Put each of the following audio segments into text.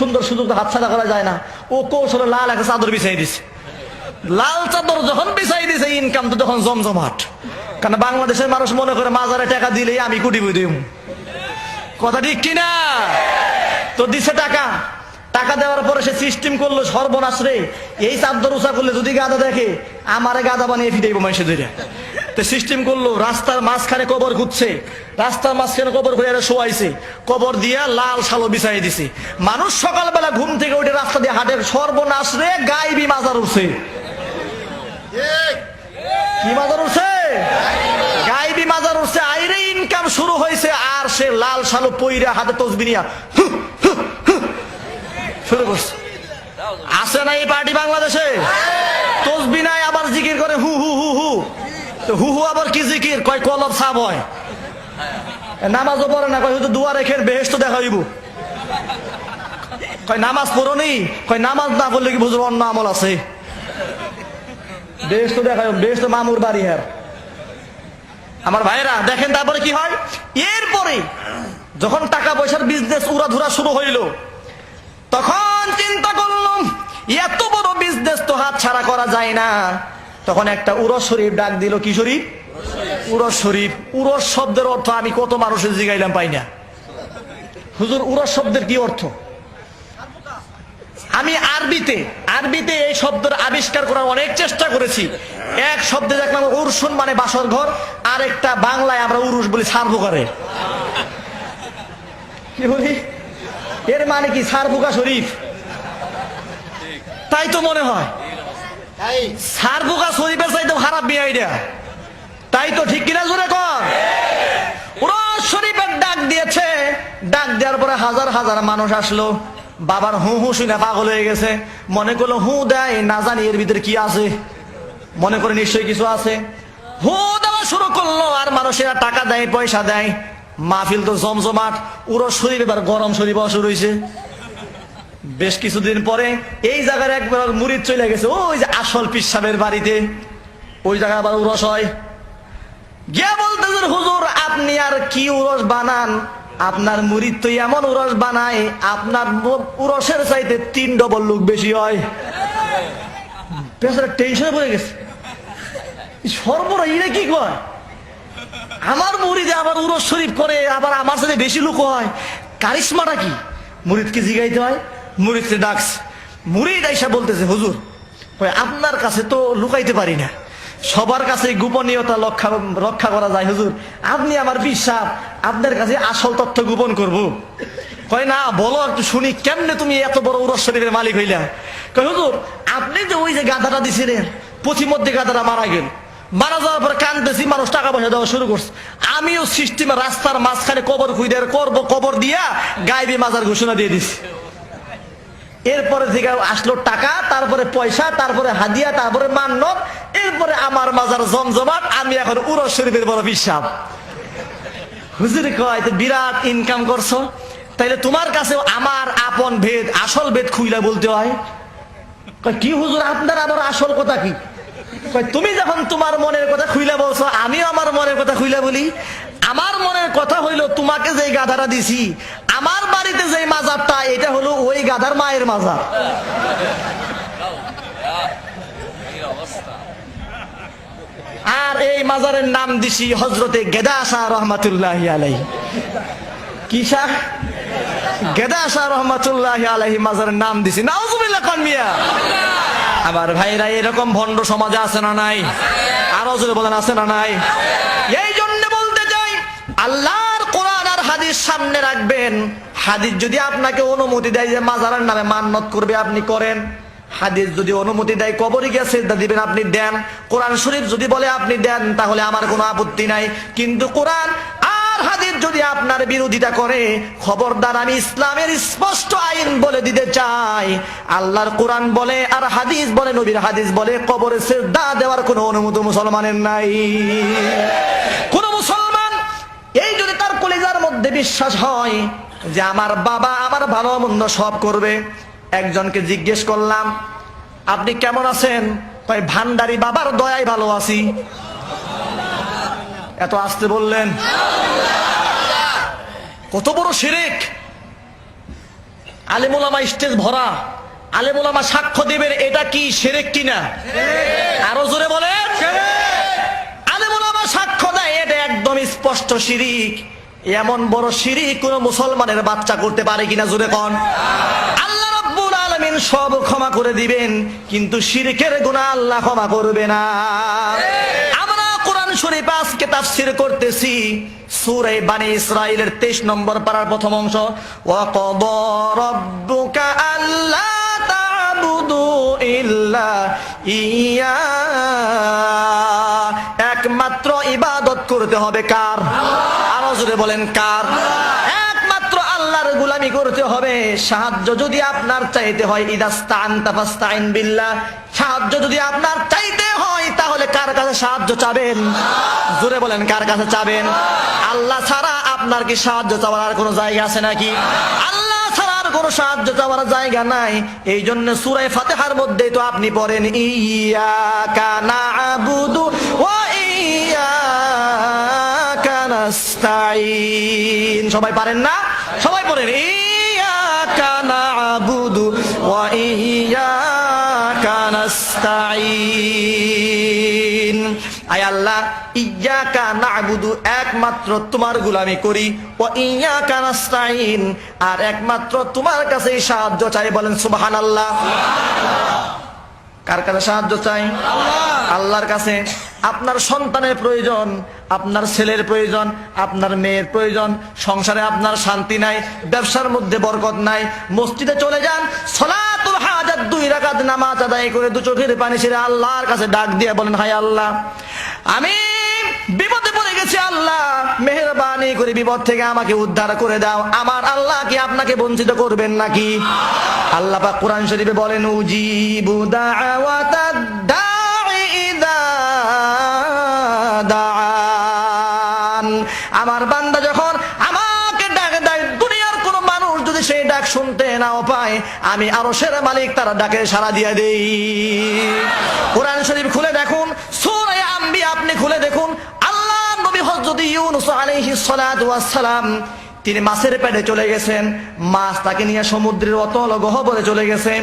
সুন্দর সুযোগ হাতছাড়া করা যায় না। ও কৌশলে লাল একটা চাদর বিছাই দিছে। লাল চাদর যখন বিছাই দিছে ইনকাম তো তখন জমজমাট। কারণ বাংলাদেশের মানুষ মনে করে মাজারে টাকা দিলেই আমি কুটি বুঝি কথা ঠিক কিনা? তো দিছে টাকা। টাকা দেওয়ার পরে সে সিস্টেম করল সর্বনাশ রে। এই চাদর উষা করলে যদি গাদা দেখে আমারে গাদা বানিয়ে ফিটাইবো মানুষের ধরে তো সিস্টেম করল রাস্তার মাঝখানে কবর খুঁজছে। রাস্তার মাঝখানে কবর খুঁজে শোয়াইছে। কবর দিয়া লাল সালো বিছাই দিছে। মানুষ সকালবেলা ঘুম থেকে উঠে রাস্তা দিয়ে হাটের সর্বনাশ রে গাইবি মাজার উঠছে। কি মাজার উঠছে? গাইবি মাজার উঠছে আইরে ইনকাম শুরু হয়েছে আর সে লাল সালো পইরা হাতে তসবি নিয়া হু, হু, হু, শুরু করছে। আছে না এই পার্টি বাংলাদেশে? তসবি নাই, আবার জিকির করে হু হু হু হু। হু হু আবার কি জিকির? কয় কলব সাব হয়। নামাজও পড়ে না, কয় হয়তো দুয়ারে খের বেহেস্ত দেখা হইব কয়, নামাজ পড়ো নি কয়, নামাজ না পড়লে কি বুঝব অন্য আমল আছে? বেহেস্ত দেখা বেহেস্ত মামুর বাড়ি হ্যার আমার ভাইরা দেখেন তারপরে কি হয়? এরপরে যখন টাকা পয়সার বিজনেস উড়াধুরা শুরু হইল চিন্তা করলাম, এত বড় বিজনেস তো হাত ছাড়া করা যায় না। তখন একটা উরস শরীফ ডাক দিল, কি শরীফ? উরস শরীফ। উরস শব্দের অর্থ আমি কত মানুষের জিগাইলাম পাই না। হুজুর, উরস শব্দের কি অর্থ? আমি আরবিতে আরবিতে এই শব্দের আবিষ্কার করার অনেক চেষ্টা করেছি। এক শব্দে দেখলাম উরসুন মানে বাসর ঘর আর একটা বাংলায় আমরা উরুস বলি সারভুকারে কি বলি? এর মানে কি? সারভুকা শরীফ। তাই তো মনে হয়। সারভুকা শরীফের চাইতে খারাপ বিয়ে আইডিয়া। তাই তো ঠিক কিনা জোরে কর। উরস শরীফের ডাক দিয়েছে। ডাক দেওয়ার পরে হাজার হাজার মানুষ আসলো। বাবার হু হু শুনে পাগল হয়ে গেছে। মনে করল হু দেয় না জানি এর ভিতরে কি আছে। মনে করে নিশ্চয়ই কিছু আছে। হু দেওয়া শুরু করল আর মানুষেরা টাকা দেয় পয়সা দেয়। মাহফিল তো জমজমাট। উরো শরীর এবার গরম শরীর শুরু হয়েছে বেশ কিছুদিন পরে এই জায়গার একবার মুড়িদ চলে গেছে। ওই যে আসল পিসাবের বাড়িতে। ওই জায়গায় আবার উরস হয়। গিয়া বলতেছেন হুজুর, আপনি আর কি উরস বানান? আপনার মুরিদ তো এমন উরস বানায়, আপনার উরসের চাইতে তিন ডবল লোক বেশি হয়। পেছনে টেনশনে পড়ে গেছে। সর্বরা ইরে কি কয়? আমার মুরিদে আবার উরস শরীফ করে, আবার আমার সাথে বেশি লোক হয়। কারিশমাটা কি? মুরিদকে জিগাইতে হয়। মুরিদকে ডাকস মুরিদ আইসা বলতেছে, হুজুর আপনার কাছে তো লুকাইতে পারি না। সবার কাছে গোপনীয়তা রক্ষা রক্ষা করা যায়, হুজুর। আপনি আমার বিশ্বাস, আপনার কাছে আসল তথ্য গোপন করব। কয় না, বলো একটু শুনি, কেমনে তুমি এত বড় উরস শরীফের মালিক হইলা? কয়, হুজুর, আপনি যে ওই যে গাধাটা দিছিলেন, পথিমধ্যে গাধাটা মারা গেল। মারা যাওয়ার পরে কানতেছি, মানুষ টাকা পয়সা দেওয়া শুরু করছে। আমিও সিস্টেমে রাস্তার মাঝখানে কবর খুঁজে করব, কবর দিয়া গাইবি মাজার ঘোষণা দিয়ে দিছি। এরপরে থেকে আসলো টাকা, তারপরে পয়সা, তারপরে হাদিয়া, তারপরে মান্নত এরপরে আমার মাজার জমজমাট, আমি এখন উরস শরীফের বড় বিশ্বাস। হুজুর কয় বিরাট ইনকাম করছ? তাইলে তোমার কাছে আমার আপন ভেদ, আসল ভেদ খুইলা বলতে হয়? কি হুজুর, আপনার আবার আসল কথা কি? তুমি যখন তোমার মনের কথা খুইলা বলছো, আমিও আমার মনের কথা খুইলা বলি। আমার মনের কথা হইল, তোমাকে যেই গাধাটা দিছি বাড়িতে যেই মাজারটা, এটা হলো ওই গাধার মায়ের মাজার। আর এই মাজারের নাম দিছি হজরতে গেদা আলাই গেদা আলাইহি মাজারের নাম দিছি। মিয়া। আমার ভাইরা, এরকম ভণ্ড সমাজে আছে না নাই? আরও জোরে বলেন, আছে না নাই? এই জন্য বলতে চাই, আল্লাহর কোরআন আর হাদিস সামনে রাখবেন। হাদিস যদি আপনাকে অনুমতি দেয় যে মাজারের নামে মান্নত করবে, আপনি করেন। হাদিস যদি অনুমতি দেয় কবরে গিয়ে সেজদা দিবেন, আপনি দেন। কোরআন শরীফ যদি বলে আপনি দেন, তাহলে আমার কোনো আপত্তি নাই। কিন্তু কোরআন আর হাদিস যদি আপনার বিরোধিতা করে, খবরদার আমি ইসলামের স্পষ্ট আইন বলে দিতে চাই। আল্লাহর কোরআন বলে আর হাদিস বলে, নবীর হাদিস বলে, কবরে সেজদা দেওয়ার কোনো অনুমতি মুসলমানের নাই। কোন মুসলমান এই যদি তার কলিজার মধ্যে বিশ্বাস হয় যে আমার বাবা আমার ভালো মন্দ সব করবে। একজনকে জিজ্ঞেস করলাম, আপনি কেমন আছেন? তাই ভান্ডারি বাবার দয়াই ভালো আছি। এত আসতে বললেন, কত বড় শিরেক। আলেমুলামা স্টেজ ভরা। আলেমুলামা সাক্ষ্য দিবেন, এটা কি সেরেক কিনা? আরও জোরে বলেন আলেমুলামা সাক্ষ্য দেয়, এটা একদম স্পষ্ট শিরিক। এমন বড় শিরিক কোন মুসলমানের বাচ্চা করতে পারে কিনা জোরে কন। আল্লাহ রাব্বুল আলামিন সব ক্ষমা করে দিবেন, কিন্তু শিরকের গুনাহ আল্লাহ ক্ষমা করবে না। আমরা কোরআন শরীফ আজকে তাফসীর করতেছি সুরে বানি ইসরাইলের 23 নম্বর পাড়ার প্রথম অংশ। ওয়া ক্বাদা রাব্বুকা আল্লা তা'বুদু ইল্লা ইয়া। একমাত্র ইবাদত করতে হবে কার? আরও জোরে বলেন, কার? একমাত্র আল্লাহর গুলামি করতে হবে। সাহায্য যদি আপনার চাইতে হয় ইদাস্তান সাহায্য যদি আপনার চাইতে হয়, তাহলে কার কাছে সাহায্য চাবেন? জোরে বলেন, কার কাছে চাবেন? আল্লাহ ছাড়া আপনার কি সাহায্য চাওয়ার আর কোনো জায়গা আছে নাকি? আল্লাহ ছাড়া আর কোনো সাহায্য চাওয়ার জায়গা নাই। এই জন্য সুরায় ফাতেহার মধ্যে তো আপনি পড়েন, ইয়া কানা আবুদু ওয়া ইয়া নাস্তাইন সবাই পারেন না? সবাই পড়েন। ইয়াকা না'বুদু ওয়া ইয়াকা নাস্তাইন আয় আল্লাহ ইয়াকা না'বুদু একমাত্র তোমার গোলামি করি। ওয়া ইয়াকা নাস্তাইন আর একমাত্র তোমার কাছেই সাহায্য চাই বলেন সুবহানাল্লাহ। কার কাছে সাহায্য চাই? আল্লাহর কাছে। আপনার সন্তানের প্রয়োজন আপনার ছেলের প্রয়োজন আপনার মেয়ের প্রয়োজন সংসারে আপনার শান্তি নাই ব্যবসার মধ্যে বরকত নাই মসজিদে চলে যান সলাতুল হাজার দুই রাকাত নামাজ আদায় করে দু চোখের পানি ছেড়ে আল্লাহর কাছে ডাক দিয়ে বলেন হায় আল্লাহ আমি বিপদে পড়ে গেছি আল্লাহ করে বিপদ থেকে আমাকে উদ্ধার করে দাও। আমার আল্লাহ কি আপনাকে বঞ্চিত করবেন নাকি? আল্লাহ পাক কোরআন শরীফে বলেন, উজিবু দাওয়াতাদ আমার বান্দা যখন আমাকে ডাক দেয়, দুনিয়ার কোন মানুষ যদি সেই ডাক শুনতে নাও পায়, আমি আরও সেরা মালিক, তার ডাকে সাড়া দিয়ে দেই। কোরআন শরীফ খুলে দেখুন, সূরা আম্বিয়া আপনি খুলে দেখুন। তিনি মাছের পেটে চলে গেছেন, মাছ তাকে নিয়ে সমুদ্রের অতল গহবরে চলে গেছে।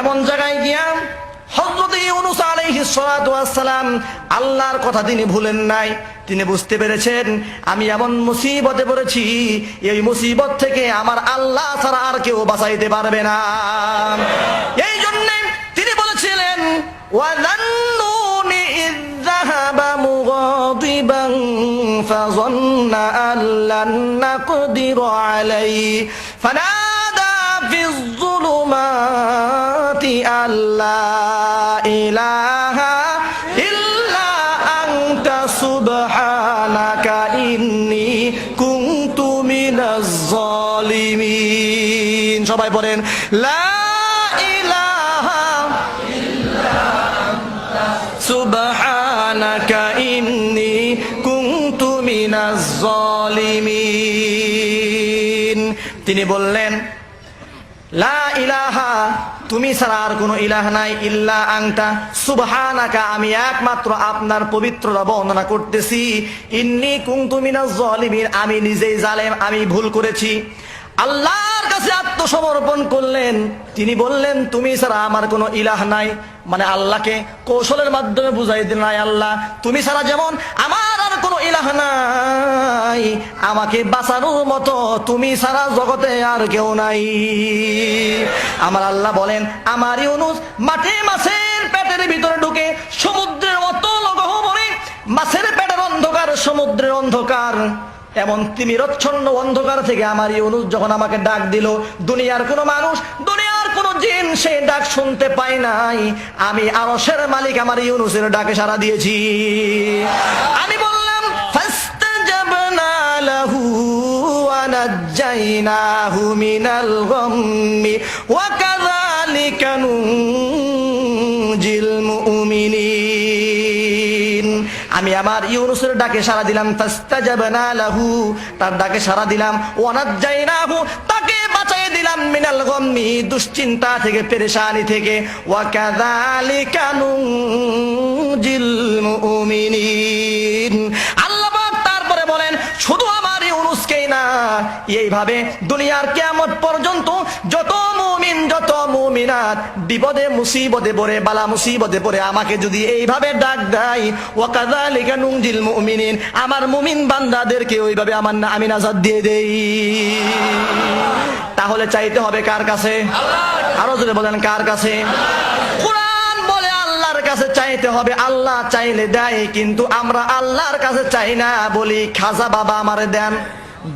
এমন জায়গায় গিয়া আলাইহিস সালাম আল্লাহর কথা তিনি ভুলেন নাই। তিনি বুঝতে পেরেছেন, আমি এমন মুসিবতে পড়েছি, এই মুসিবত থেকে আমার আল্লাহ ছাড়া আর কেউ বাঁচাইতে পারবে না। এই জন্য তিনি বলেছিলেন فظن أن لن نقدر عليه فنادى في الظلمات أن لا إله إلا أنت سبحانك إني كنت من الظالمين شباب لا তিনি বললেন, লা ইলাহা, তুমি ছাড়া আর কোনো ইলাহ নাই, ইল্লা আংটা সুবহানাকা, আমি একমাত্র আপনার পবিত্রতা বর্ণনা করতেছি। ইন্নি কুং তুমি না জলিমির আমি নিজেই জালেম, আমি ভুল করেছি। আল্লাহর কাছে আত্মসমর্পণ করলেন। তিনি বললেন, তুমি ছাড়া আমার কোনো ইলাহ নাই। মানে আল্লাহকে কৌশলের মাধ্যমে বুঝাই দিন নাই আল্লাহ, তুমি ছাড়া যেমন আমার আর কোনো ইলাহ নাই। আমাকে বাঁচানোর মতো তুমি ছাড়া জগতে আর কেউ নাই। আমার আল্লাহ বলেন, আমার ইউনুস মাঠে মাছের পেটের ভিতরে ঢুকে সমুদ্রের অতল গহবরে মাছের পেটের অন্ধকার, সমুদ্রের অন্ধকার এমন তিমিরচ্ছন্ন অন্ধকার থেকে আমার ইউনুস যখন আমাকে ডাক দিল, দুনিয়ার কোনো মানুষ, দুনিয়ার কোনো জিন সে ডাক শুনতে পাই নাই। আমি আরশের মালিক, আমার ইউনুসের ডাকে সাড়া দিয়েছি। আমি বললাম লাহু আমি আমার ইউনুসের ডাকে সাড়া দিলাম লাহু। তার ডাকে সাড়া দিলাম, ওয়ানাজ্জাইনাহু। তাকে বাঁচাই দিলাম, মিনাল গম্মি। দুশ্চিন্তা থেকে, পেরেশানি থেকে ওয়া কাযালিকা নুনজিল মুমিনিন। আল্লাহ তারপরে বলেন, শুধু আমার ইউনুসকেই না, এইভাবে দুনিয়ার কেয়ামত পর্যন্ত যত মুমিন যত মুমিনাত, বিপদে, মুসিবতে পড়ে, বালা মুসিবতে পড়ে, আমাকে যদি এইভাবে ডাক দেয়, ওয়াকাযালিকা নুনজিল মুমিনিন, আমার মুমিন বান্দাদেরকে ওইভাবে আমার না আমি নাজাত দিয়ে দেই। তাহলে চাইতে হবে কার কাছে? আরও যদি বলেন, কার কাছে? কোরআন বলে আল্লাহর কাছে চাইতে হবে। আল্লাহ চাইলে দেয়, কিন্তু আমরা আল্লাহর কাছে চাই না বলি, খাজা বাবা আমারে দেন,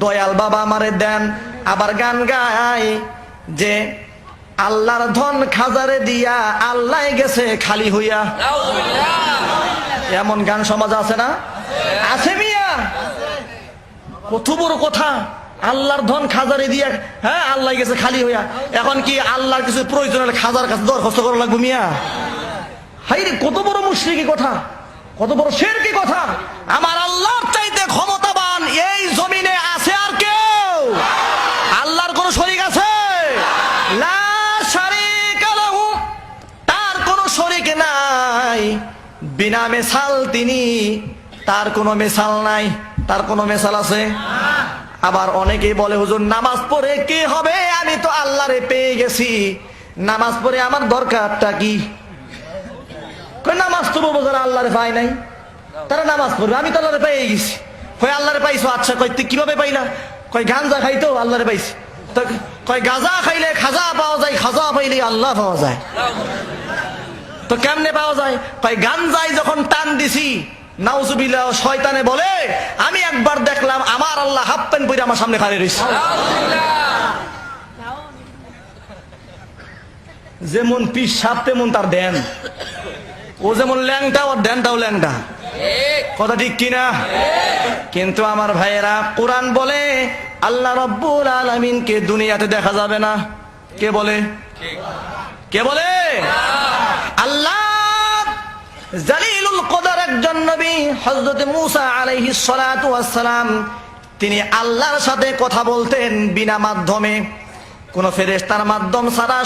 দয়াল বাবা আমারে দেন, আবার গান গায় যে আল্লাহর ধন খাজারে দিয়া আল্লাহ গেছে খালি হইয়া। এমন গান সমাজ আছে না? আছে মিয়া। কত বড় কথা। আল্লাহর ধন খাজারে দিয়া হ্যাঁ আল্লাহ গেছে খালি হইয়া। এখন কি আল্লাহর কিছু প্রয়োজন খাজার কাছে দরখাস্ত করা লাগবে মিয়া? হাই কত বড় মুশরিকি কথা। কত বড় শের কি কথা। আমার আল্লাহর চাইতে ক্ষমতাবান এই জমিনে আছে আর কেউ আল্লাহর কোন শরীক আছে লা শারীকা লাহু। তার কোনো শরীক নাই বিনা মেশাল তিনি, তার কোনো মেশাল নাই, তার কোনো মেশাল আছে? আবার অনেকেই বলে, হুজুর, নামাজ পড়ে কি হবে? আমি তো আল্লাহরে পেয়ে গেছি। নামাজ পড়ে আমার দরকারটা কি? নামাজ তো বাবু যারা আল্লাহরে পাই নাই। তারা নামাজ পড়বে, আমি তো আল্লাহরে পেয়ে গেছি। কই আল্লাহরে পাইছো? আচ্ছা কই তুই কীভাবে পাইলা? কই গাঞ্জা খাইতো, আল্লাহরে পাইছি। কই গাজা খাইলে খাজা পাওয়া যায়, খাজা পাইলে আল্লাহ পাওয়া যায়। তো কেমনে পাওয়া যায়? কয় গাঞ্জাই যখন টান দিছি, নাউজুবিল্লাহ, শয়তানে বলে, আমি একবার দেখলাম আমার আল্লাহ হাফ প্যান্ট পরে আমার সামনে খালি রয়েছে যেমন পিস সাপ, তেমন তার দেন। ও যেমন ল্যাংটা, ওর দেনটাও ল্যাংটা। কথা ঠিক কিনা? কিন্তু আমার ভাইয়েরা, কোরআন বলে, আল্লাহ রব্বুল আলমিনকে দুনিয়াতে দেখা যাবে না। কে বলে? কে বলে? আল্লাহ জালিলুল কদর একজন নবী, হযরত মুসা আলাইহি সালাতু ওয়াসসালাম। তিনি আল্লাহর সাথে কথা বলতেন বিনা মাধ্যমে। কোন ফেরেস্তার মাধ্যম ছাড়া